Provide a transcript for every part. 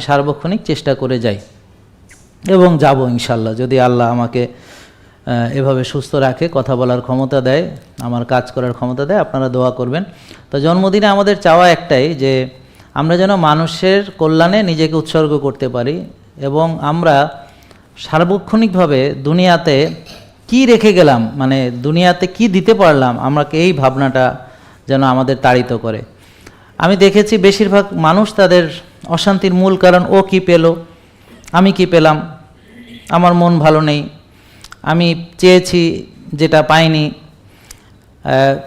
আমি সার্বক্ষণিক চেষ্টা করে যাই এবং যাব ইনশাল্লাহ। যদি আল্লাহ আমাকে এভাবে সুস্থ রাখে, কথা বলার ক্ষমতা দেয়, আমার কাজ করার ক্ষমতা দেয়, আপনারা দোয়া করবেন। তো জন্মদিনে আমাদের চাওয়া একটাই যে, আমরা যেন মানুষের কল্যাণে নিজেকে উৎসর্গ করতে পারি এবং আমরা সার্বক্ষণিকভাবে দুনিয়াতে কি রেখে গেলাম মানে দুনিয়াতে কি দিতে পারলাম আমাকে এই ভাবনাটা যেন আমাদের তাড়িত করে। আমি দেখেছি বেশিরভাগ মানুষ তাদের অশান্তির মূল কারণ ও কি পেল? আমি কি পেলাম? আমার মন ভালো নেই। আমি চেয়েছি যেটা পাইনি।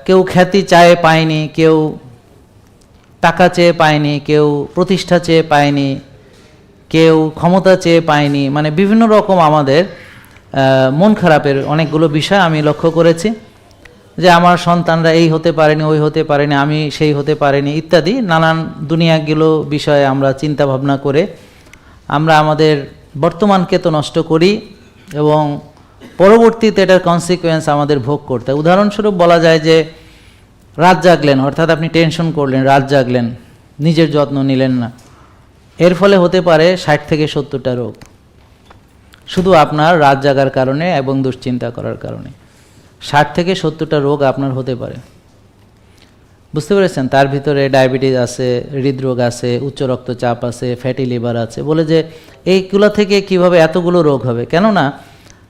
কেউ খ্যাতি চায় পায়নি কেউ টাকা চেয়ে পায়নি কেউ প্রতিষ্ঠা চেয়ে পায়নি কেউ ক্ষমতা চেয়ে পায়নি মানে বিভিন্ন রকম আমাদের মন খারাপের অনেকগুলো বিষয় আমি লক্ষ্য করেছি। যে আমার সন্তানরা এই হতে পারেনি, ওই হতে পারেনি, আমি সেই হতে পারেনি, ইত্যাদি নানান দুনিয়াগুলো বিষয়ে আমরা চিন্তা ভাবনা করে আমরা আমাদের বর্তমানকে তো নষ্ট করি এবং পরবর্তীতে এটার কনসিকুয়েন্স আমাদের ভোগ করতে। উদাহরণস্বরূপ বলা যায় যে রাত জাগলেন, অর্থাৎ আপনি টেনশন করলেন, রাত জাগলেন, নিজের যত্ন নিলেন না। এর ফলে হতে পারে ষাট থেকে সত্তরটা রোগ। শুধু আপনার রাত জাগার কারণে এবং দুশ্চিন্তা করার কারণে। ষাট থেকে সত্তরটা রোগ আপনার হতে পারে। বুঝতে পেরেছেন? তার ভিতরে ডায়াবেটিস আছে, হৃদরোগ আছে, উচ্চ রক্তচাপ আছে ফ্যাটি লিভার আছে। বলে যে এইগুলো থেকে কীভাবে এতগুলো রোগ হবে? কেননা,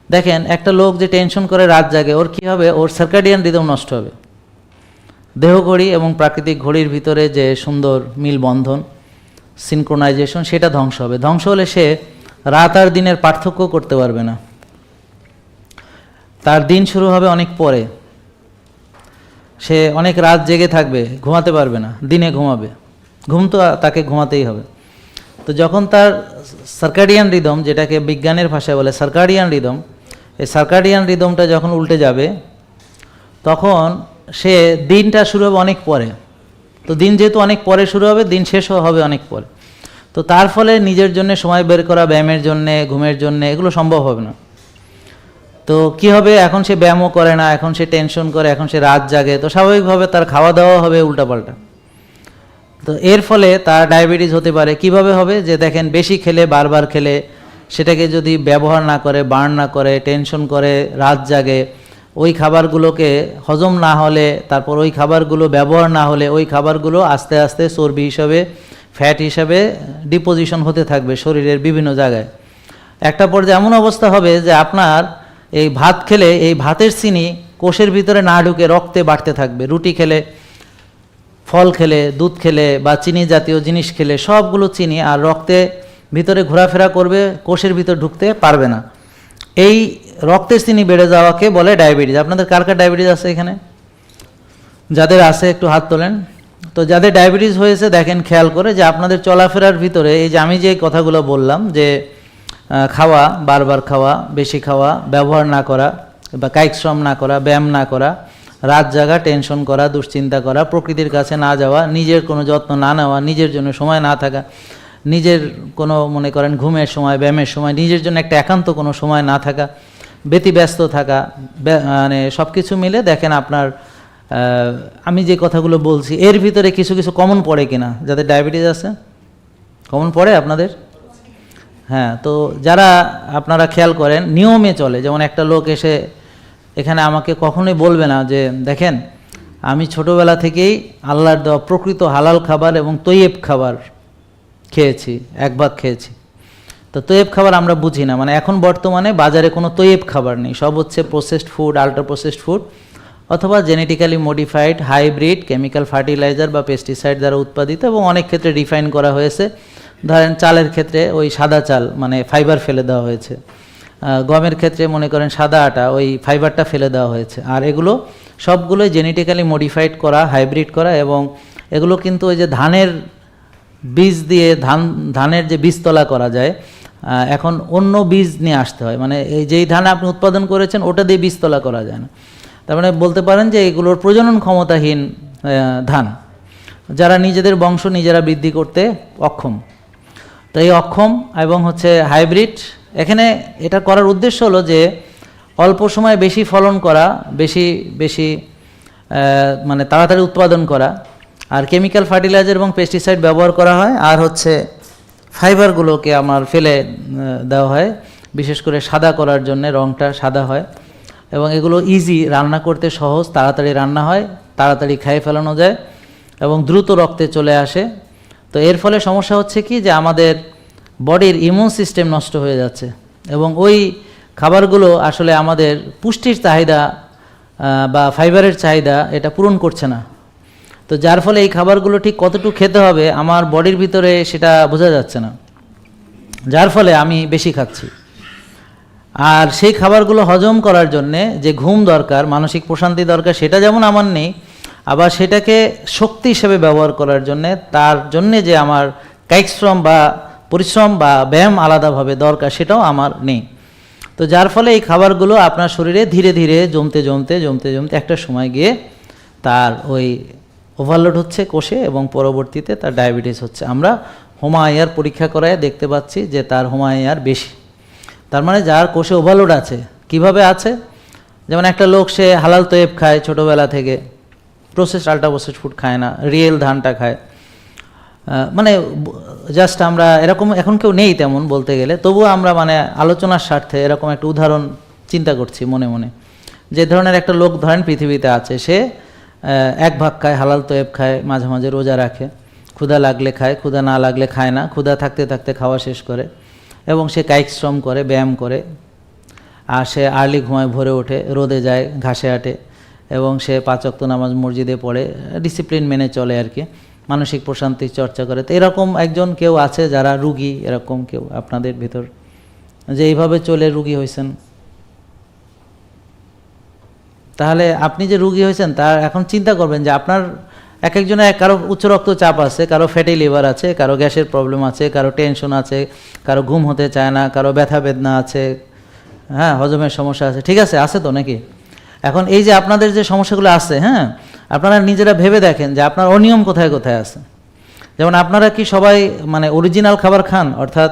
দেখেন, একটা লোক যে টেনশন করে রাত জাগে, ওর কী হবে? ওর সার্কাডিয়ান রিদম নষ্ট হবে। দেহ ঘড়ি এবং প্রাকৃতিক ঘড়ির ভিতরে যে সুন্দর মিল বন্ধন সিনক্রোনাইজেশন সেটা ধ্বংস হবে। ধ্বংস হলে সে রাত আর দিনের পার্থক্য করতে পারবে না। তার দিন শুরু হবে অনেক পরে। সে অনেক রাত জেগে থাকবে, ঘুমাতে পারবে না, দিনে ঘুমাবে। ঘুম তো তাকে ঘুমাতেই হবে। তো যখন তার সার্কাডিয়ান রিদম, যেটাকে বিজ্ঞানের ভাষায় বলে সার্কাডিয়ান রিদম, এই সার্কাডিয়ান রিদমটা যখন উল্টে যাবে, তখন সে দিনটা শুরু হবে অনেক পরে। তো দিন যেহেতু অনেক পরে শুরু হবে, দিন শেষও হবে অনেক পরে। তো তার ফলে নিজের জন্য সময় বের করা, ব্যায়ামের জন্যে, ঘুমের জন্যে, এগুলো সম্ভব হবে না। তো কি হবে? এখন সে ব্যায়ামও করে না, এখন সে টেনশন করে, এখন সে রাত জাগে, তো স্বাভাবিকভাবে তার খাওয়া দাওয়া হবে উল্টাপাল্টা। তো এর ফলে তার ডায়াবেটিস হতে পারে। কীভাবে হবে? যে দেখেন, বেশি খেলে, বারবার খেলে, সেটাকে যদি ব্যবহার না করে বার্ন না করে টেনশন করে, রাত জাগে, ওই খাবারগুলোকে হজম না হলে, তারপর ওই খাবারগুলো ব্যবহার না হলে, ওই খাবারগুলো আস্তে আস্তে চর্বি হিসাবে ফ্যাট হিসাবে ডিপোজিশন হতে থাকবে শরীরের বিভিন্ন জায়গায়। একটা পর্যায়ে এমন অবস্থা হবে যে আপনার এই ভাত খেলে এই ভাতের চিনি কোষের ভিতরে না ঢুকে রক্তে বাড়তে থাকবে। রুটি খেলে, ফল খেলে, দুধ খেলে বা চিনি জাতীয় জিনিস খেলে সবগুলো চিনি আর রক্তে ভিতরে ঘোরাফেরা করবে, কোষের ভিতর ঢুকতে পারবে না। এই রক্তের চিনি বেড়ে যাওয়াকে বলে ডায়াবেটিস। আপনাদের কার কার ডায়াবেটিস আছে এখানে? যাদের আছে, একটু হাত তোলেন। তো যাদের ডায়াবেটিস হয়েছে, দেখেন, খেয়াল করে যে আপনাদের চলাফেরার ভিতরে এই যে আমি যে কথাগুলো বললাম যে খাওয়া, বারবার খাওয়া, বেশি খাওয়া, ব্যবহার না করা বা কায়িক শ্রম না করা, ব্যায়াম না করা, রাত জাগা, টেনশন করা, দুশ্চিন্তা করা, প্রকৃতির কাছে না যাওয়া, নিজের কোনো যত্ন না নেওয়া, নিজের জন্য সময় না থাকা, নিজের কোনো মনে করেন ঘুমের সময়, ব্যায়ামের সময়, নিজের জন্য একটা একান্ত কোনো সময় না থাকা, ব্যতিব্যস্ত থাকা মানে সব কিছু মিলে দেখেন আপনার আমি যে কথাগুলো বলছি, এর ভিতরে কিছু কিছু কমন পড়ে কিনা? যাদের ডায়াবেটিস আছে? কমন পড়ে আপনাদের? হ্যাঁ তো যারা আপনারা খেয়াল করেন, নিয়মে চলে। যেমন একটা লোক এসে এখানে আমাকে কখনোই বলবে না যে, দেখেন, আমি ছোটবেলা থেকেই আল্লাহর দেওয়া প্রকৃত হালাল খাবার এবং তৈয়েব খাবার খেয়েছি, এক ভাগ খেয়েছি। তো তৈয়েব খাবার আমরা বুঝি না। মানে এখন বর্তমানে বাজারে কোনো তৈয়েব খাবার নেই। সব হচ্ছে processed food ultra processed food অথবা genetically modified hybrid chemical fertiliser বা পেস্টিসাইড দ্বারা উৎপাদিত এবং অনেক ক্ষেত্রে রিফাইন করা হয়েছে। ধরেন চালের ক্ষেত্রে ওই সাদা চাল মানে ফাইবার ফেলে দেওয়া হয়েছে। গমের ক্ষেত্রে মনে করেন সাদা আটা, ওই ফাইবারটা ফেলে দেওয়া হয়েছে। আর এগুলো সবগুলোই জেনেটিক্যালি মডিফাইড করা হাইব্রিড করা এবং এগুলো কিন্তু ওই যে ধানের বীজ দিয়ে ধান, ধানের যে বীজতলা করা যায় এখন অন্য বীজ নিয়ে আসতে হয়। মানে এই যেই ধান আপনি উৎপাদন করেছেন, ওটা দিয়ে বীজতলা করা যায় না। তার মানে বলতে পারেন যে এগুলোর প্রজনন ক্ষমতাহীন ধান, যারা নিজেদের বংশ নিজেরা বৃদ্ধি করতে অক্ষম। তো এই অক্ষম এবং হচ্ছে হাইব্রিড। এখানে এটা করার উদ্দেশ্য হলো যে অল্প সময়ে বেশি ফলন করা, বেশি বেশি মানে তাড়াতাড়ি উৎপাদন করা। আর কেমিক্যাল ফার্টিলাইজার এবং পেস্টিসাইড ব্যবহার করা হয়। আর হচ্ছে ফাইবারগুলোকে আমার ফেলে দেওয়া হয়। বিশেষ করে সাদা করার জন্য রঙটা সাদা হয়। এবং এগুলো ইজি রান্না করতে সহজ, তাড়াতাড়ি রান্না হয়, তাড়াতাড়ি খেয়ে ফেলানো যায় এবং দ্রুত রক্তে চলে আসে। তো এর ফলে সমস্যা হচ্ছে কি যে আমাদের বডির ইমিউন সিস্টেম নষ্ট হয়ে যাচ্ছে এবং ওই খাবারগুলো আসলে আমাদের পুষ্টির চাহিদা বা ফাইবারের চাহিদা এটা পূরণ করছে না। তো যার ফলে এই খাবারগুলো ঠিক কতটুকু খেতে হবে আমার বডির ভিতরে সেটা বোঝা যাচ্ছে না। যার ফলে আমি বেশি খাচ্ছি। আর সেই খাবারগুলো হজম করার জন্যে যে ঘুম দরকার, মানসিক প্রশান্তি দরকার, সেটা যেমন আমার নেই আবার সেটাকে শক্তি হিসেবে ব্যবহার করার জন্যে, তার জন্যে যে আমার কায়িক বা পরিশ্রম বা ব্যায়াম আলাদাভাবে দরকার সেটাও আমার নেই। তো যার ফলে এই খাবারগুলো আপনার শরীরে ধীরে ধীরে জমতে জমতে জমতে জমতে একটা সময় গিয়ে তার ওই ওভারলোড হচ্ছে কোষে এবং পরবর্তীতে তার ডায়াবেটিস হচ্ছে। আমরা হোমায়ার পরীক্ষা করায় দেখতে পাচ্ছি যে তার হোমায়ার বেশি। তার মানে যার কোষে ওভারলোড আছে, কীভাবে আছে? যেমন একটা লোক সে হালাল তয়েব খায় ছোটোবেলা থেকে প্রসেস আল্ট্রা প্রসেস ফুড খায় না রিয়েল ধানটা খায়। মানে জাস্ট আমরা এরকম, এখন কেউ নেই তেমন বলতে গেলে। তবুও আমরা মানে আলোচনার স্বার্থে এরকম একটা উদাহরণ চিন্তা করছি মনে মনে। যে ধরনের একটা লোক ধরেন পৃথিবীতে আছে, সে এক ভাগ খায়, হালাল তোয়েব খায়, মাঝে মাঝে রোজা রাখে। ক্ষুধা লাগলে খায়, ক্ষুধা না লাগলে খায় না। ক্ষুধা থাকতে থাকতে খাওয়া শেষ করে। এবং সে কায়িক শ্রম করে, ব্যায়াম করে। আর সে আর্লি ঘুমায়, ভরে ওঠে, রোদে যায়, ঘাসে হাঁটে। এবং সে পাঁচক্ত নামাজ মসজিদে পড়ে ডিসিপ্লিন মেনে চলে আর কি, মানসিক প্রশান্তির চর্চা করে। তো এরকম একজন কেউ আছে যারা রুগী, এরকম কেউ আপনাদের ভিতর? যে এইভাবে চলে রুগী হয়েছেন। তাহলে আপনি যে রুগী হয়েছেন তার এখন চিন্তা করবেন যে আপনার এক একজনের এক- কারও উচ্চ রক্তচাপ আছে, কারও ফ্যাটি লিভার আছে, কারও গ্যাসের প্রবলেম আছে, কারও টেনশন আছে, কারও ঘুম হতে চায় না, কারও ব্যথা বেদনা আছে হ্যাঁ হজমের সমস্যা আছে, ঠিক আছে আছে তো নাকি? এখন এই যে আপনাদের যে সমস্যাগুলো আছে হ্যাঁ? আপনারা নিজেরা ভেবে দেখেন যে আপনার অনিয়ম কোথায় কোথায় আছে। যেমন আপনারা কি সবাই মানে অরিজিনাল খাবার খান? অর্থাৎ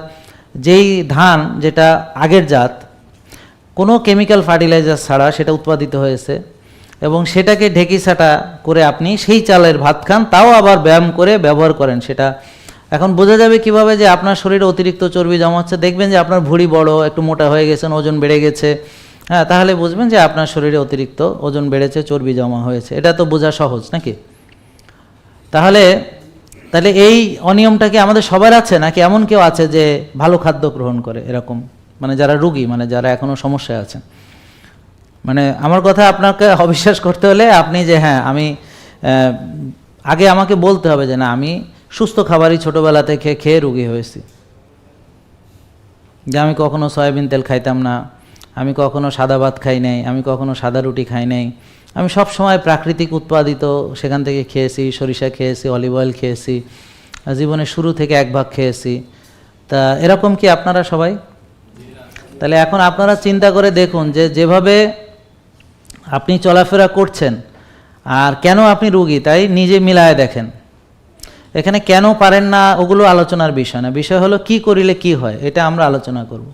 যেই ধান যেটা আগের জাত, কোনো কেমিক্যাল ফার্টিলাইজার ছাড়া সেটা উৎপাদিত হয়েছে এবং সেটাকে ঢেকি ছাটা করে আপনি সেই চালের ভাত খান, তাও আবার ব্যায়াম করে ব্যবহার করেন সেটা। এখন বোঝা যাবে কীভাবে যে আপনার শরীরে অতিরিক্ত চর্বি জমা হচ্ছে দেখবেন যে আপনার ভুঁড়ি বড়, একটু মোটা হয়ে গেছেন, ওজন বেড়ে গেছে। হ্যাঁ তাহলে বুঝবেন যে আপনার শরীরে অতিরিক্ত ওজন বেড়েছে, চর্বি জমা হয়েছে। এটা তো বোঝা সহজ নাকি? তাহলে তাহলে এই অনিয়মটা কি আমাদের সবার আছে? নাকি এমন কেউ আছে যে ভালো খাদ্য গ্রহণ করে এরকম? মানে যারা রুগী মানে যারা এখনও সমস্যায় আছে মানে আমার কথা আপনাকে অবিশ্বাস করতে হলে আপনি যে হ্যাঁ আমি আগে আমাকে বলতে হবে যে, না, আমি সুস্থ খাবারই ছোটোবেলা থেকে খেয়ে রুগী হয়েছি। যে আমি কখনো সয়াবিন তেল খাইতাম না আমি কখনো সাদা ভাত খাই নাই, আমি কখনো সাদা রুটি খাই নাই। আমি সব সময় প্রাকৃতিক উৎপাদিত, সেখান থেকে খেয়েছি, সরিষা খেয়েছি অলিভ অয়েল খেয়েছি জীবনের শুরু থেকে এক ভাগ খেয়েছি। তা এরকম কি আপনারা সবাই? তাহলে এখন আপনারা চিন্তা করে দেখুন যে যেভাবে আপনি চলাফেরা করছেন, আর কেন আপনি রুগী, তাই নিজে মিলায় দেখেন। এখানে কেন পারেন না, ওগুলো আলোচনার বিষয় না। বিষয় হলো কি করিলে কি হয়, এটা আমরা আলোচনা করব।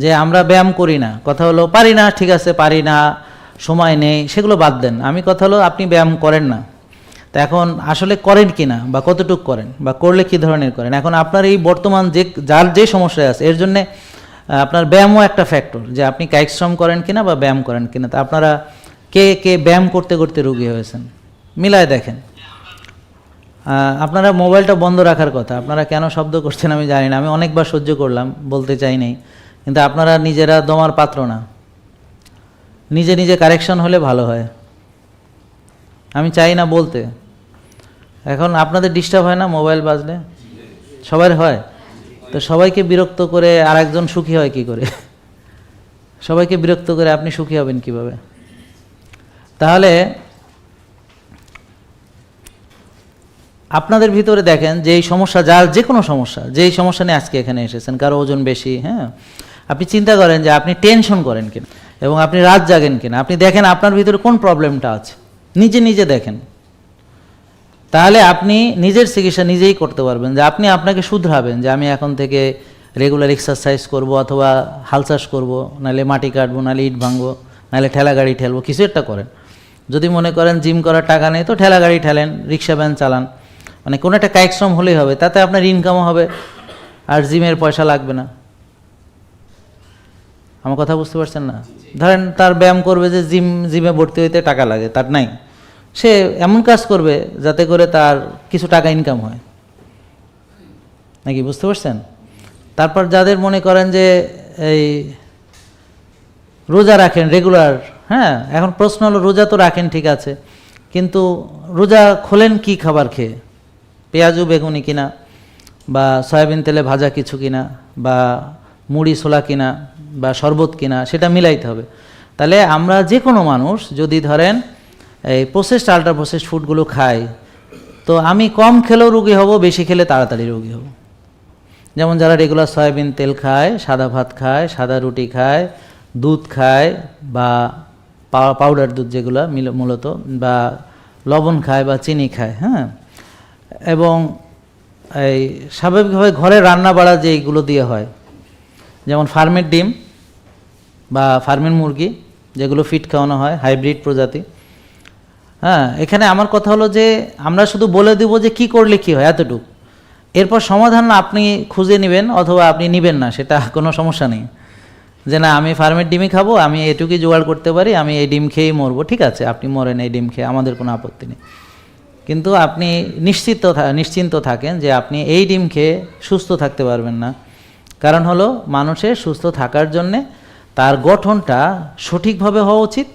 যে আমরা ব্যায়াম করি না। কথা হলো, পারি না, ঠিক আছে, পারি না, সময় নেই। সেগুলো বাদ দেন। আমি কথা হলো, আপনি ব্যায়াম করেন না। তা এখন আসলে করেন কি না বা কতটুক করেন বা করলে কি ধরনের করেন? এখন আপনার এই বর্তমান যে, যার যে সমস্যা আছে, এর জন্যে আপনার ব্যায়ামও একটা ফ্যাক্টর যে আপনি কায়িক শ্রম করেন কিনা বা ব্যায়াম করেন কিনা। তা আপনারা কে কে ব্যায়াম করতে করতে রুগী হয়েছেন? মিলায় দেখেন। আপনারা মোবাইলটা বন্ধ রাখার কথা। আপনারা কেন শব্দ করছেন আমি জানি না। আমি অনেকবার সহ্য করলাম, বলতে চাই নাই। কিন্তু আপনারা নিজেরা দমার পাত্র না। নিজে নিজে কারেকশন হলে ভালো হয়। আমি চাই না বলতে। এখন আপনাদের ডিস্টার্ব হয় না মোবাইল বাজলে? সবার হয়। তো সবাইকে বিরক্ত করে আর একজন সুখী হয় কি করে? সবাইকে বিরক্ত করে আপনি সুখী হবেন কীভাবে? তাহলে আপনাদের ভিতরে দেখেন যে এই সমস্যা, যার যে কোনো সমস্যা, যেই সমস্যা নিয়ে আজকে এখানে এসেছেন, কারও ওজন বেশি হ্যাঁ? আপনি চিন্তা করেন যে আপনি টেনশন করেন কিনা এবং আপনি রাত জাগেন কিনা। আপনি দেখেন আপনার ভিতরে কোন প্রবলেমটা আছে। নিজে নিজে দেখেন। তাহলে আপনি নিজের চিকিৎসা নিজেই করতে পারবেন যে আপনি আপনাকে শুধরাবেন যে আমি এখন থেকে রেগুলার এক্সারসাইজ করব অথবা হাল চাষ করব, নাহলে মাটি কাটবো, নাহলে ইট ভাঙবো, নাহলে ঠেলা গাড়ি ঠেলবো, কিছু একটা করেন। যদি মনে করেন জিম করার টাকা নেই, তো ঠেলা গাড়ি ঠেলেন রিক্সা ভ্যান চালান। মানে কোনো একটা কায়িক শ্রম হলেই হবে, তাতে আপনার ইনকামও হবে, আর জিমের পয়সা লাগবে না। আমার কথা বুঝতে পারছেন না। ধরেন তার ব্যায়াম করবে যে জিম জিমে ভর্তি হইতে টাকা লাগে, তার নাই। সে এমন কাজ করবে যাতে করে তার কিছু টাকা ইনকাম হয়। নাকি বুঝতে পারছেন? তারপর যাদের মনে করেন যে এই রোজা রাখেন রেগুলার হ্যাঁ এখন প্রশ্ন হলো রোজা তো রাখেন, ঠিক আছে। কিন্তু রোজা খোলেন কি খাবার খেয়ে? পেঁয়াজু, বেগুনি কিনা? বা সয়াবিন তেলে ভাজা কিছু কিনা? বা মুড়ি, ছোলা কিনা? বা শরবত কিনা সেটা মিলাইতে হবে। তাহলে আমরা যে কোনো মানুষ যদি ধরেন এই প্রসেসড আল্ট্রা প্রসেসড ফুডগুলো খাই, তো আমি কম খেলেও রুগী হব, বেশি খেলে তাড়াতাড়ি রুগী হব। যেমন যারা রেগুলার সয়াবিন তেল খায়, সাদা ভাত খায়, সাদা রুটি খায়, দুধ খায় বা পাউডার দুধ যেগুলো মিল- মূলত বা লবণ খায় বা চিনি খায় হ্যাঁ? এবং এই স্বাভাবিকভাবে ঘরে রান্না বাড়া যে এইগুলো দিয়ে হয়, যেমন ফার্মের ডিম বা ফার্মের মুরগি, যেগুলো ফিট খাওয়ানো হয় হাইব্রিড প্রজাতি। হ্যাঁ এখানে আমার কথা হলো যে, আমরা শুধু বলে দেব যে কি করলে কি হয়, এতটুকু। এরপর সমাধান আপনি খুঁজে নেবেন অথবা আপনি নেবেন না, সেটা কোনো সমস্যা নেই। যে না, আমি ফার্মের ডিমই খাব, আমি এটুকুই জোগাড় করতে পারি, আমি এই ডিম খেয়েই মরবো, ঠিক আছে, আপনি মরেন এই ডিম খেয়ে, আমাদের কোনো আপত্তি নেই। কিন্তু আপনি নিশ্চিত নিশ্চিন্ত থাকেন যে আপনি এই ডিম খেয়ে সুস্থ থাকতে পারবেন না। কারণ হলো, মানুষের সুস্থ থাকার জন্যে তার গঠনটা সঠিকভাবে হওয়া উচিত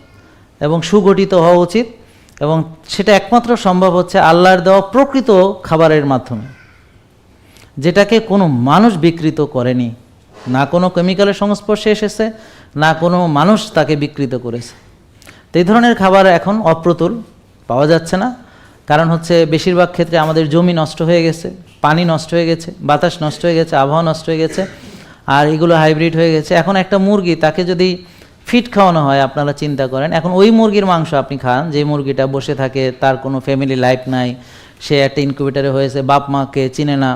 এবং সুগঠিত হওয়া উচিত এবং সেটা একমাত্র সম্ভব হচ্ছে আল্লাহর দেওয়া প্রকৃত খাবারের মাধ্যমে, যেটাকে কোনো মানুষ বিকৃত করেনি, না কোনো কেমিক্যালের সংস্পর্শে এসেছে, না কোনো মানুষ তাকে বিকৃত করেছে। তো এই ধরনের খাবার এখন অপ্রতুল, পাওয়া যাচ্ছে না। কারণ হচ্ছে বেশিরভাগ ক্ষেত্রে আমাদের জমি নষ্ট হয়ে গেছে, পানি নষ্ট হয়ে গেছে, বাতাস নষ্ট হয়ে গেছে, আবহাওয়া নষ্ট হয়ে গেছে। আর এগুলো হাইব্রিড হয়ে গেছে। এখন একটা মুরগি, তাকে যদি ফিট খাওয়ানো হয়, আপনারা চিন্তা করেন, এখন ওই মুরগির মাংস আপনি খান, যে মুরগিটা বসে থাকে, তার কোনো ফ্যামিলি লাইফ নাই, সে একটা ইনকিউবেটারে হয়েছে, বাপ মাকে চিনে না,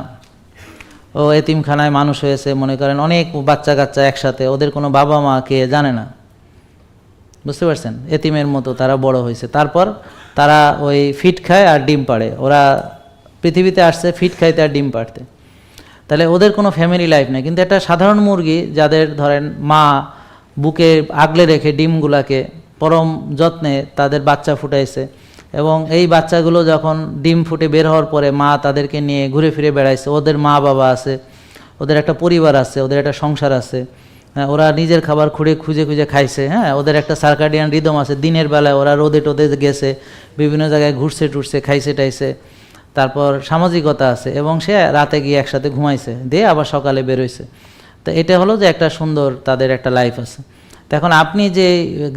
ও এতিমখানায় মানুষ হয়েছে, মনে করেন অনেক বাচ্চা কাচ্চা একসাথে, ওদের কোনো বাবা মা কে জানে না। বুঝতে পারছেন? এতিমের মতো তারা বড় হয়েছে। তারপর তারা ওই ফিট খায় আর ডিম পাড়ে। ওরা পৃথিবীতে আসছে ফিট খাইতে আর ডিম পাড়তে। তাহলে ওদের কোনো ফ্যামিলি লাইফ নেই। কিন্তু একটা সাধারণ মুরগি যাদের ধরেন মা বুকে আগলে রেখে ডিমগুলাকে পরম যত্নে তাদের বাচ্চা ফুটাইছে এবং এই বাচ্চাগুলো যখন ডিম ফুটে বের হওয়ার পরে মা তাদেরকে নিয়ে ঘুরে ফিরে বেড়াইছে ওদের মা বাবা আছে ওদের একটা পরিবার আছে ওদের একটা সংসার আছে হ্যাঁ, ওরা নিজের খাবার খুঁড়ে খুঁজে খুঁজে খাইছে হ্যাঁ ওদের একটা সার্কাডিয়ান রিদম আছে দিনের বেলায় ওরা রোদে টোদে গেছে বিভিন্ন জায়গায় ঘুরছে টুরছে খাইছে টাইছে তারপর সামাজিকতা আছে এবং সে রাতে গিয়ে একসাথে ঘুমাইছে, দিয়ে আবার সকালে বেরোইছে তো এটা হলো যে একটা সুন্দর তাদের একটা লাইফ আছে। তো এখন আপনি যে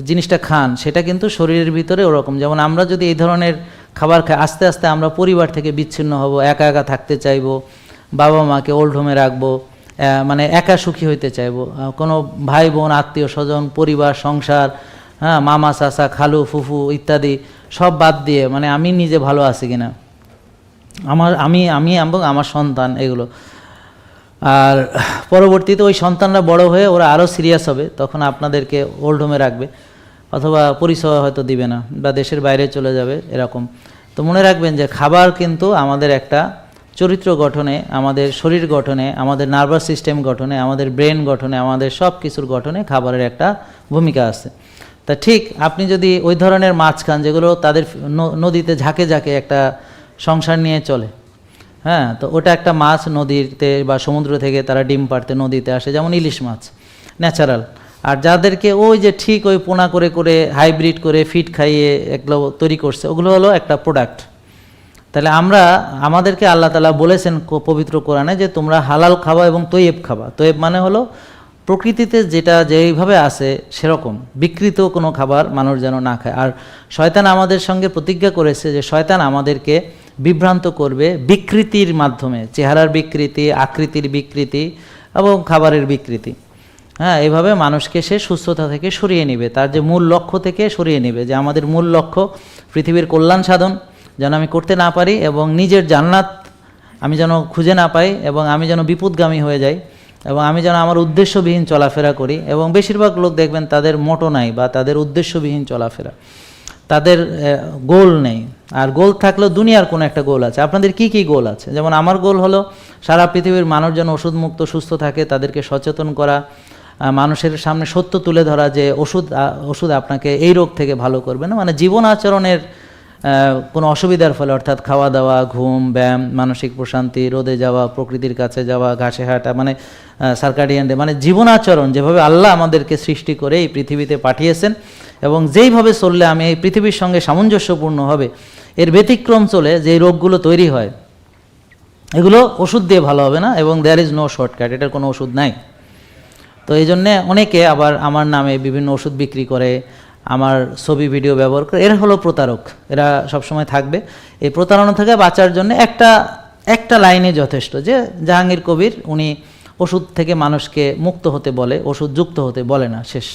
জিনিসটা খান, সেটা কিন্তু শরীরের ভিতরে ওরকম। যেমন আমরা যদি এই ধরনের খাবার খাই, আস্তে আস্তে আমরা পরিবার থেকে বিচ্ছিন্ন হব, একা একা থাকতে চাইব, বাবা মাকে ওল্ড হোমে রাখব মানে একা সুখী হইতে চাইব। কোনো ভাই বোন আত্মীয় স্বজন পরিবার, সংসার হ্যাঁ মামা, চাচা, খালু, ফুফু ইত্যাদি সব বাদ দিয়ে মানে আমি নিজে ভালো আছি কিনা? আমার, আমি আমি এবং আমার সন্তান, এগুলো। আর পরবর্তীতে ওই সন্তানরা বড় হয়ে ওরা আরও সিরিয়াস হবে, তখন আপনাদেরকে ওল্ড হোমে রাখবে, অথবা পরিষেবা হয়তো দিবে না, বা দেশের বাইরে চলে যাবে, এরকম। তো মনে রাখবেন যে খাবার কিন্তু আমাদের একটা চরিত্র গঠনে, আমাদের শরীর গঠনে, আমাদের নার্ভাস সিস্টেম গঠনে, আমাদের ব্রেন গঠনে, আমাদের সব কিছুর গঠনে খাবারের একটা ভূমিকা আছে। তা ঠিক, আপনি যদি ওই ধরনের মাছ খান যেগুলো তাদের নদীতে ঝাঁকে ঝাঁকে একটা সংসার নিয়ে চলে। হ্যাঁ তো ওটা একটা মাছ নদীতে বা সমুদ্র থেকে তারা ডিম পাড়তে নদীতে আসে, যেমন ইলিশ মাছ ন্যাচারাল আর যাদেরকে ওই যে ঠিক ওই পোনা করে করে হাইব্রিড করে ফিট খাইয়ে এগুলো তৈরি করছে, ওগুলো হলো একটা প্রোডাক্ট তাহলে আমরা, আমাদেরকে আল্লাহ তালা বলেছেন পবিত্র কোরআনে যে তোমরা হালাল খাবা এবং তৈয়েব খাবা। তৈয়েব মানে হলো প্রকৃতিতে যেটা যেইভাবে আছে সেরকম, বিকৃত কোনো খাবার মানুষ যেন না খায়। আর শয়তান আমাদের সঙ্গে প্রতিজ্ঞা করেছে যে শয়তান আমাদেরকে বিভ্রান্ত করবে বিকৃতির মাধ্যমে, চেহারার বিকৃতি, আকৃতির বিকৃতি এবং খাবারের বিকৃতি। হ্যাঁ এভাবে মানুষকে সে সুস্থতা থেকে সরিয়ে নেবে। তার যে মূল লক্ষ্য থেকে সরিয়ে নেবে, যে আমাদের মূল লক্ষ্য পৃথিবীর কল্যাণ সাধন, যেন আমি করতে না পারি এবং নিজের জান্নাত আমি যেন খুঁজে না পাই এবং আমি যেন বিপদগামী হয়ে যাই এবং আমি যেন আমার উদ্দেশ্যবিহীন চলাফেরা করি এবং বেশিরভাগ লোক দেখবেন তাদের মোটো নাই বা তাদের উদ্দেশ্যবিহীন চলাফেরা। তাদের গোল নেই। আর গোল থাকলেও দুনিয়ার কোনো একটা গোল আছে। আপনাদের কি কি গোল আছে? যেমন আমার গোল হলো, সারা পৃথিবীর মানুষ যেন ওষুধ মুক্ত সুস্থ থাকে, তাদেরকে সচেতন করা মানুষের সামনে সত্য তুলে ধরা যে ওষুধ ওষুধ আপনাকে এই রোগ থেকে ভালো করবে না? মানে জীবন আচরণের কোনো অসুবিধার ফলে, অর্থাৎ খাওয়া দাওয়া, ঘুম, ব্যায়াম, মানসিক প্রশান্তি, রোদে যাওয়া, প্রকৃতির কাছে যাওয়া, ঘাসে হাঁটা মানে সার্কাডিয়ান মানে জীবন আচরণ যেভাবে আল্লাহ আমাদেরকে সৃষ্টি করে এই পৃথিবীতে পাঠিয়েছেন এবং যেইভাবে চললে আমি এই পৃথিবীর সঙ্গে সামঞ্জস্যপূর্ণ হবে, এর ব্যতিক্রম চলে যে রোগগুলো তৈরি হয়। এগুলো ওষুধ দিয়ে ভালো হবে না এবং দেয়ার ইজ নো শর্টকাট এটার কোনো ওষুধ নাই। তো এই জন্যে অনেকে আবার আমার নামে বিভিন্ন ওষুধ বিক্রি করে, আমার ছবি ভিডিও ব্যবহার করে, এরা হলো প্রতারক। এরা সবসময় থাকবে। এই প্রতারণা থেকে বাঁচার জন্য একটা একটা লাইনে যথেষ্ট যে জাহাঙ্গীর কবির উনি ওষুধ থেকে মানুষকে মুক্ত হতে বলে, ওষুধ যুক্ত হতে বলে না শেষ।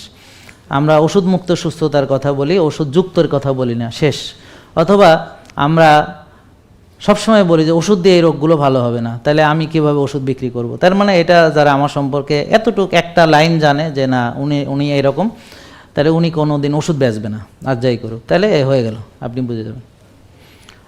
আমরা ওষুধ মুক্ত সুস্থতার কথা বলি ওষুধ যুক্তর কথা বলি না, শেষ। অথবা আমরা সবসময় বলি যে ওষুধ দিয়ে এই রোগগুলো ভালো হবে না, তাহলে আমি কীভাবে ওষুধ বিক্রি করব? তার মানে এটা যারা আমার সম্পর্কে এতটুক একটা লাইন জানে যে না, উনি উনি এরকম তাহলে উনি কোনো দিন ওষুধ বেচবে না, আর যাই করুক। তাহলে হয়ে গেল, আপনি বুঝে যাবেন।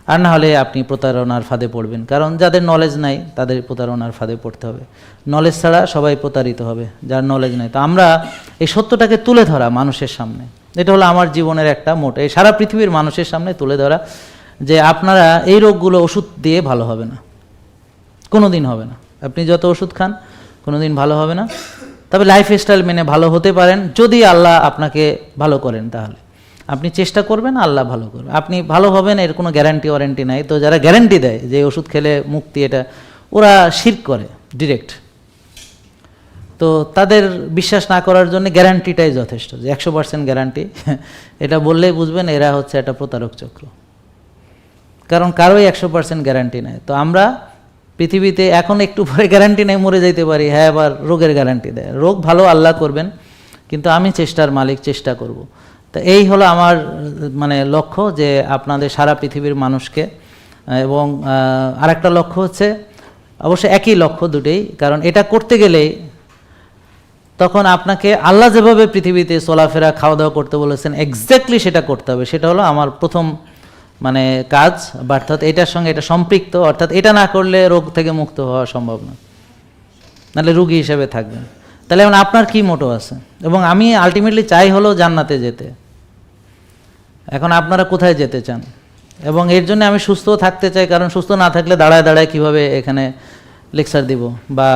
আর না হলে আপনি প্রতারণার ফাঁদে পড়বেন। কারণ যাদের নলেজ নাই, তাদের প্রতারণার ফাঁদে পড়তে হবে। নলেজ ছাড়া সবাই প্রতারিত হবে, যার নলেজ নাই। তো আমরা এই সত্যটাকে তুলে ধরা মানুষের সামনে। এটা হলো আমার জীবনের একটা মোট। এই সারা পৃথিবীর মানুষের সামনে তুলে ধরা যে আপনারা এই রোগগুলো ওষুধ দিয়ে ভালো হবে না। কোনো দিন হবে না। আপনি যত ওষুধ খান কোনো দিন ভালো হবে না। তবে লাইফ স্টাইল মেনে ভালো হতে পারেন। যদি আল্লাহ আপনাকে ভালো করেন তাহলে। আপনি চেষ্টা করবেন, আল্লাহ ভালো করবে। আপনি ভালো হবেন, এর কোনো গ্যারান্টি ওয়ারেন্টি নাই। তো যারা গ্যারান্টি দেয় যে ওষুধ খেলে মুক্তি, এটা ওরা শির করে ডিরেক্ট তো তাদের বিশ্বাস না করার জন্য গ্যারান্টিটাই যথেষ্ট, যে একশো পার্সেন্ট গ্যারান্টি এটা বললেই বুঝবেন, এরা হচ্ছে একটা প্রতারক চক্র। কারণ কারোই একশো পার্সেন্ট গ্যারান্টি নেই। তো আমরা পৃথিবীতে এখন একটু পরে গ্যারান্টি নেই, মরে যাইতে পারি। হ্যাঁ আবার রোগের গ্যারান্টি দেয়। রোগ ভালো আল্লাহ করবেন, কিন্তু আমি চেষ্টার মালিক, চেষ্টা করব। তো এই হলো আমার মানে লক্ষ্য যে আপনাদের সারা পৃথিবীর মানুষকে এবং আরেকটা লক্ষ্য হচ্ছে অবশ্য একই লক্ষ্য দুটেই, কারণ এটা করতে গেলেই তখন আপনাকে আল্লাহ যেভাবে পৃথিবীতে চলাফেরা খাওয়া দাওয়া করতে বলেছেন এক্স্যাক্টলি সেটা করতে হবে। সেটা হলো আমার প্রথম মানে কাজ বা অর্থাৎ এটার সঙ্গে এটা সম্পৃক্ত, অর্থাৎ এটা না করলে রোগ থেকে মুক্ত হওয়া সম্ভব না। নাহলে রুগী হিসেবে থাকবেন। তাহলে এখন আপনার কি মোটো আছে? এবং আমি আলটিমেটলি চাই হলো জান্নাতে যেতে। এখন আপনারা কোথায় যেতে চান? এবং এর জন্য আমি সুস্থ থাকতে চাই, কারণ সুস্থ না থাকলে দাঁড়ায় দাঁড়ায় কীভাবে এখানে লেকচার দিব? বা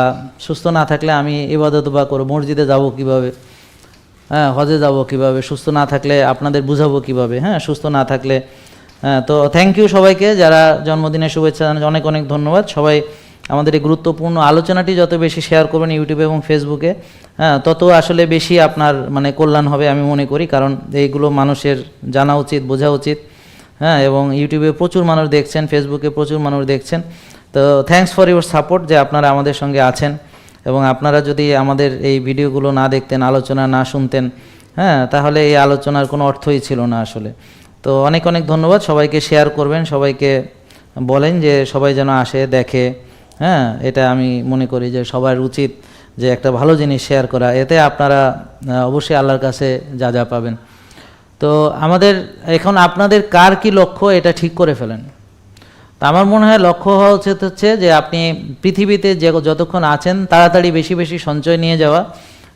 সুস্থ না থাকলে আমি ইবাদত বা করব মসজিদে যাব কীভাবে? হ্যাঁ হজে যাব কীভাবে? সুস্থ না থাকলে আপনাদের বুঝাবো কীভাবে? হ্যাঁ সুস্থ না থাকলে হ্যাঁ তো থ্যাংক ইউ সবাইকে, যারা জন্মদিনের শুভেচ্ছা অনেক অনেক ধন্যবাদ। সবাই আমাদের এই গুরুত্বপূর্ণ আলোচনাটি যত বেশি শেয়ার করবেন ইউটিউবে এবং ফেসবুকে হ্যাঁ তত আসলে বেশি আপনার মানে কল্যাণ হবে আমি মনে করি, কারণ এইগুলো মানুষের জানা উচিত, বোঝা উচিত হ্যাঁ এবং ইউটিউবে প্রচুর মানুষ দেখছেন ফেসবুকে প্রচুর মানুষ দেখছেন। তো থ্যাঙ্কস ফর ইউর সাপোর্ট যে আপনারা আমাদের সঙ্গে আছেন এবং আপনারা যদি আমাদের এই ভিডিওগুলো না দেখতেন, আলোচনা না শুনতেন হ্যাঁ তাহলে এই আলোচনার কোনো অর্থই ছিল না আসলে। তো অনেক অনেক ধন্যবাদ, সবাইকে শেয়ার করবেন, সবাইকে বলেন যে সবাই যেন আসে, দেখে হ্যাঁ এটা আমি মনে করি যে সবার উচিত যে একটা ভালো জিনিস শেয়ার করা। এতে আপনারা অবশ্যই আল্লাহর কাছে যা যা পাবেন। তো আমাদের, এখন আপনাদের কার কি লক্ষ্য এটা ঠিক করে ফেলেন? তো আমার মনে হয় লক্ষ্য হওয়া উচিত হচ্ছে যে আপনি পৃথিবীতে যে যতক্ষণ আছেন, তাড়াতাড়ি বেশি বেশি সঞ্চয় নিয়ে যাওয়া,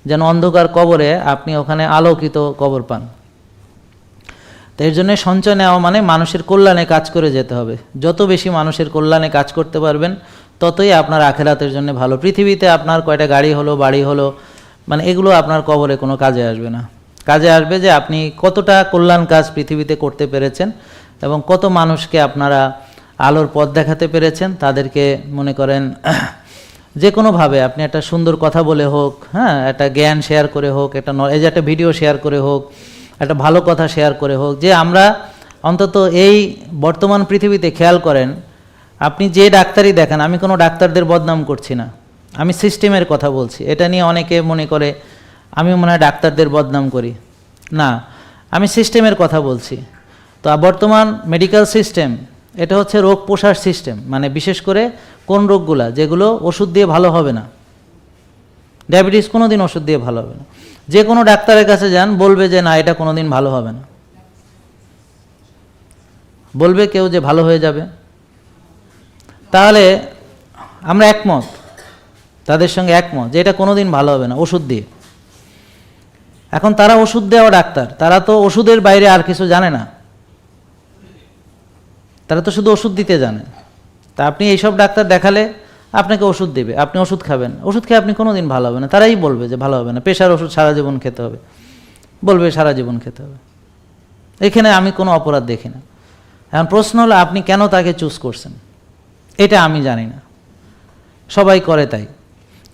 যেন অন্ধকার কবরে আপনি ওখানে আলোকিত কবর পান। তো এর জন্য সঞ্চয় নেওয়া মানে মানুষের কল্যাণে কাজ করে যেতে হবে। যত বেশি মানুষের কল্যাণে কাজ করতে পারবেন ততই আপনার আখেরাতের জন্য ভালো। পৃথিবীতে আপনার কয়টা গাড়ি হলো, বাড়ি হলো মানে এগুলো আপনার কবরে কোনো কাজে আসবে না। কাজে আসবে যে আপনি কতটা কল্যাণ কাজ পৃথিবীতে করতে পেরেছেন এবং কত মানুষকে আপনারা আলোর পথ দেখাতে পেরেছেন, তাদেরকে মনে করেন যে কোনোভাবে আপনি একটা সুন্দর কথা বলে হোক হ্যাঁ একটা জ্ঞান শেয়ার করে হোক, একটা এই যে একটা ভিডিও শেয়ার করে হোক, একটা ভালো কথা শেয়ার করে হোক, যে আমরা অন্তত এই বর্তমান পৃথিবীতে খেয়াল করেন আপনি যে ডাক্তারই দেখেন, আমি কোনো ডাক্তারদের বদনাম করছি না। আমি সিস্টেমের কথা বলছি। এটা নিয়ে অনেকে মনে করে, আমি মনে হয় ডাক্তারদের বদনাম করি। না, আমি সিস্টেমের কথা বলছি। তো বর্তমান মেডিকেল সিস্টেম এটা হচ্ছে রোগ পোষার সিস্টেম মানে বিশেষ করে কোন রোগগুলা, যেগুলো ওষুধ দিয়ে ভালো হবে না। ডায়াবেটিস কোনো দিন ওষুধ দিয়ে ভালো হবে না। যে কোনো ডাক্তারের কাছে যান, বলবে যে, না, এটা কোনো দিন ভালো হবে না। বলবে কেউ যে, ভালো হয়ে যাবে। তাহলে আমরা একমত, তাদের সঙ্গে একমত যে এটা কোনোদিন ভালো হবে না, ওষুধ দিয়ে। এখন তারা ওষুধ দেওয়া ডাক্তার, তারা তো ওষুধের বাইরে আর কিছু জানে না। তারা তো শুধু ওষুধ দিতে জানে। তা আপনি এইসব ডাক্তার দেখালে আপনাকে ওষুধ দেবে, আপনি ওষুধ খাবেন ওষুধ খেয়ে আপনি কোনোদিন ভালো হবে না, তারাই বলবে যে ভালো হবে না। প্রেশার ওষুধ সারা জীবন খেতে হবে। বলবে সারা জীবন খেতে হবে। এখানে আমি কোনো অপরাধ দেখি না। এখন প্রশ্ন হলো, আপনি কেন তাকে চুজ করছেন? এটা আমি জানি না। সবাই করে তাই।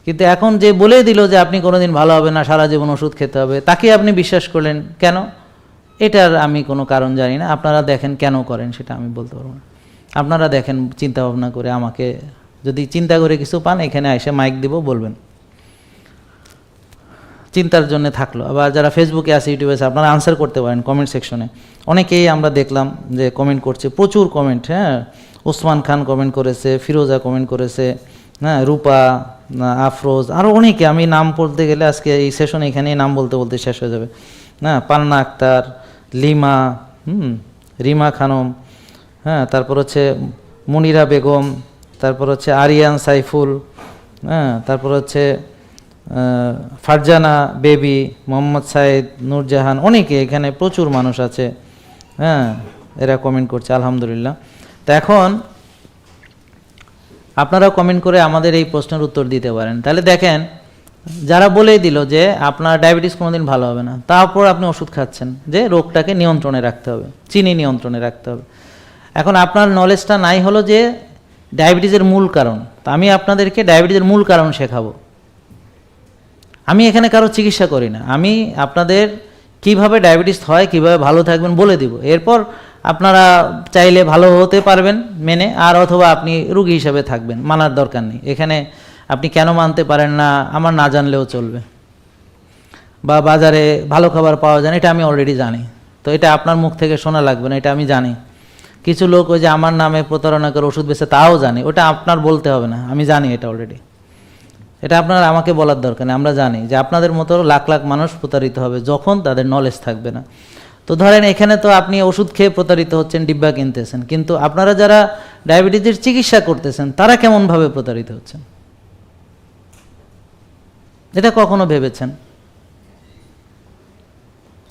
কিন্তু এখন যে বলে দিল যে আপনি কোনোদিন ভালো হবে না, সারা জীবন ওষুধ খেতে হবে, তাকে আপনি বিশ্বাস করলেন কেন? এটার আমি কোনো কারণ জানি না। আপনারা দেখেন কেন করেন সেটা আমি বলতে পারব না। আপনারা দেখেন চিন্তা ভাবনা করে আমাকে যদি চিন্তা করে কিছু পান, এখানে এসে মাইক দিব, বলবেন। চিন্তার জন্য থাকল। আবার যারা ফেসবুকে আছে ইউটিউবে আছে, আপনারা আনসার করতে পারেন কমেন্ট সেকশনে অনেকেই আমরা দেখলাম যে কমেন্ট করছে, প্রচুর কমেন্ট হ্যাঁ? ওসমান খান কমেন্ট করেছে, ফিরোজা কমেন্ট করেছে হ্যাঁ রূপা আফরোজ আরও অনেকে, আমি নাম বলতে গেলে আজকে এই সেশনে এখানেই নাম বলতে বলতে শেষ হয়ে যাবে। হ্যাঁ পান্না আক্তার, লিমা, হুম, রিমা খানম হ্যাঁ তারপর হচ্ছে মুনিরা বেগম, তারপর হচ্ছে আরিয়ান সাইফুল হ্যাঁ তারপর হচ্ছে ফারজানা বেবি, মোহাম্মদ সাইদ, নূরজাহান, অনেকে এখানে প্রচুর মানুষ আছে হ্যাঁ এরা কমেন্ট করছে, আলহামদুলিল্লাহ। তা এখন আপনারা কমেন্ট করে আমাদের এই প্রশ্নের উত্তর দিতে পারেন। তাহলে দেখেন, যারা বলেই দিল যে আপনার ডায়াবেটিস কোনোদিন ভালো হবে না, তারপর আপনি ওষুধ খাচ্ছেন যে রোগটাকে নিয়ন্ত্রণে রাখতে হবে, চিনি নিয়ন্ত্রণে রাখতে হবে। এখন আপনার নলেজটা নাই হলো যে ডায়াবেটিসের মূল কারণ। তা আমি আপনাদেরকে ডায়াবেটিসের মূল কারণ শেখাবো। আমি এখানে কারও চিকিৎসা করি না। আমি আপনাদের কীভাবে ডায়াবেটিস হয়, কীভাবে ভালো থাকবেন বলে দিব। এরপর আপনারা চাইলে ভালো হতে পারবেন মেনে, আর অথবা আপনি রুগী হিসাবে থাকবেন, মানার দরকার নেই। এখানে আপনি কেন মানতে পারেন না, আমার না জানলেও চলবে। বা বাজারে ভালো খাবার পাওয়া যায় এটা আমি অলরেডি জানি। তো এটা আপনার মুখ থেকে শোনা লাগবে না, এটা আমি জানি। কিছু লোক ওই যে আমার নামে প্রতারণা করে ওষুধ বেচে তাও জানি, ওটা আপনার বলতে হবে না, আমি জানি এটা অলরেডি এটা আপনার আমাকে বলার দরকার নেই, আমরা জানি যে আপনাদের মতো লাখ লাখ মানুষ প্রতারিত হবে যখন তাদের নলেজ থাকবে না। তো ধরেন এখানে তো আপনি ওষুধ খেয়ে প্রতারিত হচ্ছেন, ডিব্বা কিনতেছেন, কিন্তু আপনারা যারা ডায়াবেটিসের চিকিৎসা করতেছেন, তারা কেমনভাবে প্রতারিত হচ্ছেন? এটা কখনো ভেবেছেন?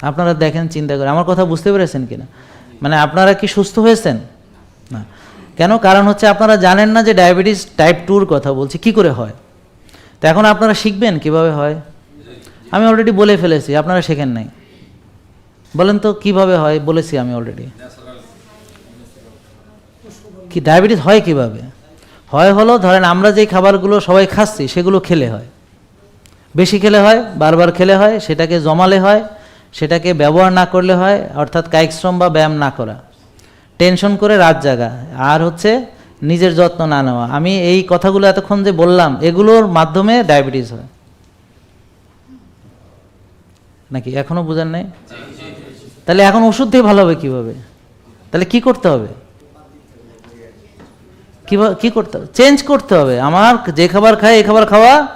আপনারা দেখেন, চিন্তা করে, আমার কথা বুঝতে পেরেছেন কিনা? মানে আপনারা কি সুস্থ হয়েছেন? না। কেন? কারণ হচ্ছে আপনারা জানেন না যে ডায়াবেটিস টাইপ টুর কথা বলছি, কি করে হয়? তো এখন আপনারা শিখবেন কীভাবে হয়? আমি অলরেডি বলে ফেলেছি, আপনারা শেখেন নাই। বলেন তো, কীভাবে হয়? বলেছি আমি অলরেডি কি ডায়াবেটিস হয় কীভাবে? হয় হলো, ধরেন আমরা যেই খাবারগুলো সবাই খাচ্ছি, সেগুলো খেলে হয়। বেশি খেলে হয়, বারবার খেলে হয়, সেটাকে জমালে হয়, সেটাকে ব্যবহার না করলে হয়, অর্থাৎ কায়িক শ্রম বা ব্যায়াম না করা। টেনশন করে রাত জাগা। আর হচ্ছে, নিজের যত্ন না নেওয়া। আমি এই কথাগুলো এতক্ষণ যে বললাম, এগুলোর মাধ্যমে ডায়াবেটিস হয়। নাকি এখনও বোঝার নেই? তাহলে এখন ওষুধ দিয়ে ভালো হবে কীভাবে? তাহলে কি করতে হবে? কীভাবে, কি করতে হবে? চেঞ্জ করতে হবে। আমার যে খাবার খায়, এই খাবার খাওয়া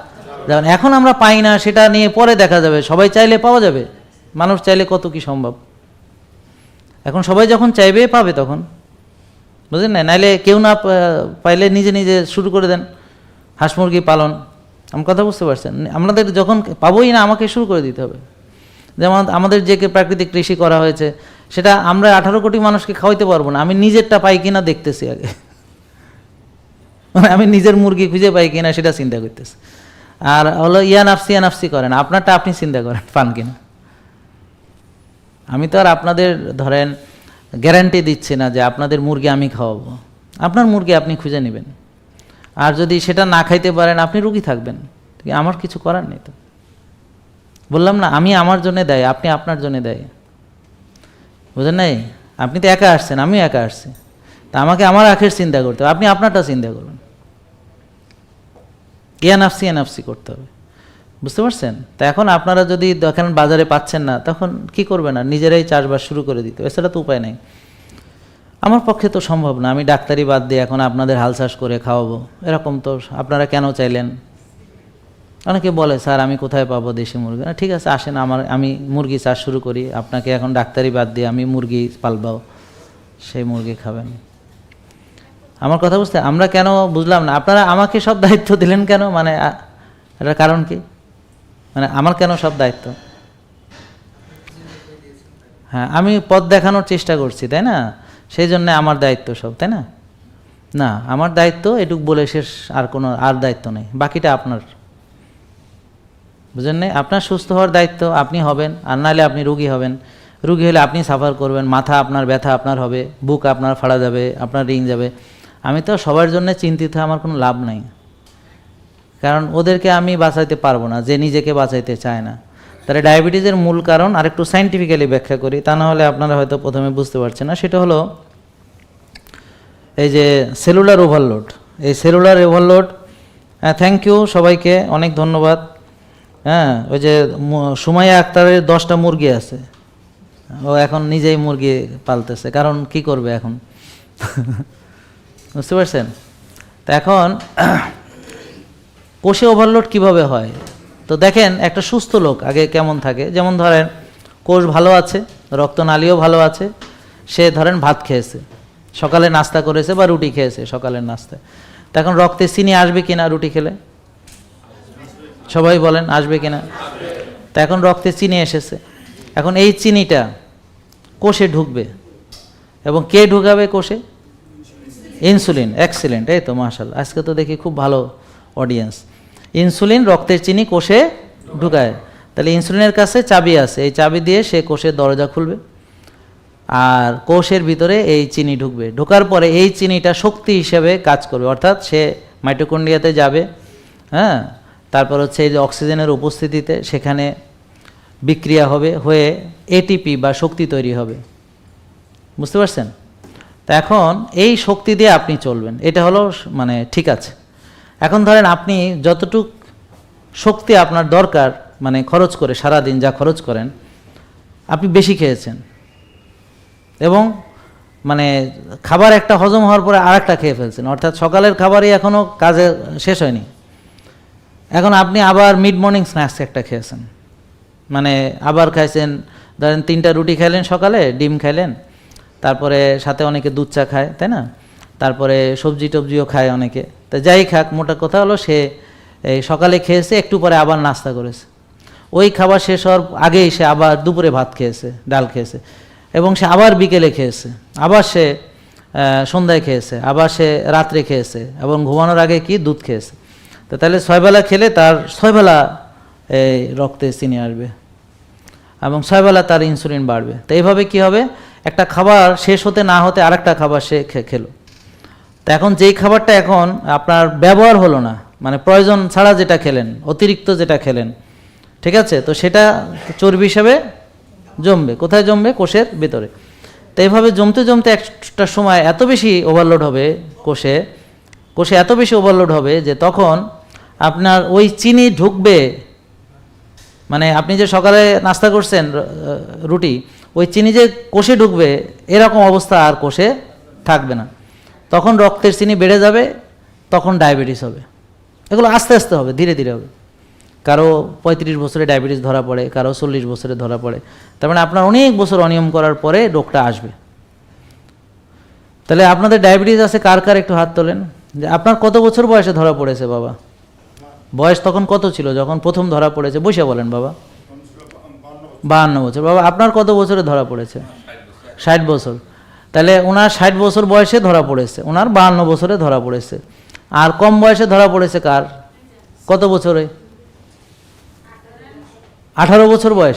যেমন এখন আমরা পাই না, সেটা নিয়ে পরে দেখা যাবে। সবাই চাইলে পাওয়া যাবে। মানুষ চাইলে কত কি সম্ভব? এখন সবাই যখন চাইবে, পাবে তখন। বুঝলেন না? নাইলে কেউ না পাইলে নিজে নিজে শুরু করে দেন। হাঁস মুরগি পালন। আমার কথা বুঝতে পারছেন? আমাদের যখন পাবোই না, আমাকে শুরু করে দিতে হবে। যেমন আমাদের যে প্রাকৃতিক কৃষি করা হয়েছে, সেটা আমরা আঠারো কোটি মানুষকে খাওয়াইতে পারব না। আমি নিজেরটা পাই কিনা দেখতেছি আগে। মানে আমি নিজের মুরগি খুঁজে পাই কিনা সেটা চিন্তা করতেছি। আর হলো, ইয়া নাফসি ইয়া নাফসি করেন। আপনারটা আপনি চিন্তা করেন, পান কিনা। আমি তো আর আপনাদের ধরেন গ্যারান্টি দিচ্ছি না যে আপনাদের মুরগি আমি খাওয়াবো। আপনার মুরগি আপনি খুঁজে নেবেন। আর যদি সেটা না খাইতে পারেন, আপনি রুগী থাকবেন। আমার কিছু করার নেই তো। বললাম না, আমি আমার জন্য দেয়, আপনি আপনার জন্য দেয়। বুঝলেন নাই? আপনি তো একা আসছেন, আমিও একা আসছি। তা আমাকে আমার আখের চিন্তা করতে হবে, আপনি আপনারটা চিন্তা করুন। ইয়ানাফসি ইয়ানাফসি করতে হবে। বুঝতে পারছেন? তা এখন আপনারা যদি দেখেন বাজারে পাচ্ছেন না, তখন কি করবেন আর? নিজেরাই চাষবাস শুরু করে দিতে এছাড়া তো উপায় নেই। আমার পক্ষে তো সম্ভব না, আমি ডাক্তারি বাদ দিয়ে এখন আপনাদের হাল চাষ করে খাওয়াবো, এরকম তো আপনারা কেন চাইলেন? অনেকে বলে, স্যার, আমি কোথায় পাবো দেশি মুরগি? না, ঠিক আছে, আসেন, আমার, আমি মুরগি চাষ শুরু করি। আপনাকে এখন ডাক্তারি বাদ দিয়ে আমি মুরগি পালবাও সেই মুরগি খাবেন। আমার কথা বুঝতে, আমরা কেন বুঝলাম না? আপনারা আমাকে সব দায়িত্ব দিলেন কেন? মানে এটার কারণ কি? মানে আমার কেন সব দায়িত্ব? হ্যাঁ আমি পথ দেখানোর চেষ্টা করছি, তাই না? সেই জন্য আমার দায়িত্ব সব, তাই না? না, আমার দায়িত্ব, এটুক বলে শেষ, আর কোনো, আর দায়িত্ব নেই। বাকিটা আপনার। বুঝলেন না? আপনার সুস্থ হওয়ার দায়িত্ব, আপনি হবেন, আর নাহলে আপনি রুগী হবেন। রুগী হলে আপনি সাফার করবেন, মাথা আপনার ব্যথা আপনার হবে, বুক আপনার ফাড়া যাবে, আপনার রিং যাবে। আমি তো সবার জন্য চিন্তিত, আমার কোনো লাভ নাই। কারণ ওদেরকে আমি বাঁচাইতে পারব না, যে নিজেকে বাঁচাইতে চায় না। তাহলে ডায়াবেটিসের মূল কারণ, আর একটু সাইন্টিফিক্যালি ব্যাখ্যা করি, তা না হলে আপনারা হয়তো প্রথমে বুঝতে পারছেন না। সেটা হলো, এই যে সেলুলার ওভারলোড এই সেলুলার ওভারলোড থ্যাংক ইউ সবাইকে, অনেক ধন্যবাদ। হ্যাঁ ওই যে সুমাইয়া আক্তারের দশটা মুরগি আছে। ও এখন নিজেই মুরগি পালতেছে, কারণ কি করবে এখন? বুঝতে পারছেন? তা এখন কোষে ওভারলোড কীভাবে হয়? তো দেখেন, একটা সুস্থ লোক আগে কেমন থাকে? যেমন ধরেন, কোষ ভালো আছে, রক্তনালীও ভালো আছে, সে ধরেন ভাত খেয়েছে, সকালে নাস্তা করেছে বা রুটি খেয়েছে সকালের নাস্তায়। তো এখন রক্তে চিনি আসবে কিনা রুটি খেলে? সবাই বলেন, আসবে কিনা? তো এখন রক্তে চিনি এসেছে। এখন এই চিনিটা কোষে ঢুকবে। এবং কে ঢুকাবে কোষে? ইনসুলিন, এক্সিলেন্ট, এই তো মার্শাল আজকে তো দেখি খুব ভালো অডিয়েন্স ইনসুলিন, রক্তের চিনি কোষে ঢুকায়। তাহলে ইনসুলিনের কাছে চাবি আছে। এই চাবি দিয়ে সে কোষের দরজা খুলবে। আর কোষের ভিতরে এই চিনি ঢুকবে। ঢোকার পরে এই চিনিটা শক্তি হিসেবে কাজ করবে। অর্থাৎ সে মাইটোকন্ড্রিয়াতে যাবে। হ্যাঁ? তারপর হচ্ছে এই যে অক্সিজেনের উপস্থিতিতে সেখানে বিক্রিয়া হবে হয়ে এটিপি বা শক্তি তৈরি হবে। বুঝতে পারছেন? তা এখন এই শক্তি দিয়ে আপনি চলবেন। এটা হলো মানে ঠিক আছে। এখন ধরেন আপনি যতটুক শক্তি আপনার দরকার মানে খরচ করে সারা দিন যা খরচ করেন, আপনি বেশি খেয়েছেন। এবং মানে খাবার একটা হজম হওয়ার পরে আর একটা খেয়ে ফেলছেন। অর্থাৎ সকালের খাবারই এখনও কাজে শেষ হয়নি। এখন আপনি আবার মিড মর্নিং স্ন্যাক্স একটা খেয়েছেন। মানে আবার খাইছেন, ধরেন তিনটা রুটি খাইলেন সকালে, ডিম খাইলেন, তারপরে সাথে অনেকে দুধ চা খায়, তাই না? তারপরে সবজি টবজিও খায় অনেকে। তা যাই খাক, মোটা কথা হলো সে এই সকালে খেয়েছে, একটু পরে আবার নাস্তা করেছে। ওই খাবার শেষ হওয়ার আগেই সে আবার দুপুরে ভাত খেয়েছে, ডাল খেয়েছে এবং সে আবার বিকেলে খেয়েছে। আবার সে সন্ধ্যায় খেয়েছে, আবার সে রাত্রে খেয়েছে এবং ঘুমানোর আগে কি? দুধ খেয়েছে। তো তাহলে ছয়বেলা খেলে তার ছয়বেলা এই রক্তে চিনি আসবে এবং ছয়বেলা তার ইনসুলিন বাড়বে। তো এইভাবে কি হবে? একটা খাবার শেষ হতে না হতে আরেকটা খাবার সে খেলো। তো এখন যেই খাবারটা এখন আপনার ব্যবহার হলো না মানে প্রয়োজন ছাড়া যেটা খেলেন, অতিরিক্ত যেটা খেলেন, ঠিক আছে? তো সেটা চর্বি হিসাবে জমবে। কোথায় জমবে? কোষের ভিতরে। তো এইভাবে জমতে জমতে একটা সময় এত বেশি ওভারলোড হবে কোষে কোষে এত বেশি ওভারলোড হবে যে তখন আপনার ওই চিনি ঢুকবে। মানে আপনি যে সকালে নাস্তা করছেন রুটি, ওই চিনি যে কোষে ঢুকবে, এরকম অবস্থা আর কোষে থাকবে না। তখন রক্তের চিনি বেড়ে যাবে, তখন ডায়াবেটিস হবে। এগুলো আস্তে আস্তে হবে, ধীরে ধীরে হবে। কারও পঁয়ত্রিশ বছরে ডায়াবেটিস ধরা পড়ে, কারও চল্লিশ বছরে ধরা পড়ে। তার মানে আপনার অনেক বছর অনিয়ম করার পরে রোগটা আসবে। তাহলে আপনাদের ডায়াবেটিস আছে, কার কার একটু হাত তোলেন? যে আপনার কত বছর বয়সে ধরা পড়েছে বাবা? বয়স তখন কত ছিল যখন প্রথম ধরা পড়েছে? বসে বলেন বাবা। বাহান্ন বছর। বাবা, আপনার কত বছরে ধরা পড়েছে? ষাট বছর। তাহলে ওনার ষাট বছর বয়সে ধরা পড়েছে। ওনার বাহান্ন বছরে ধরা পড়েছে। আর কম বয়সে ধরা পড়েছে কার? কত বছরে? আঠারো বছর বয়স।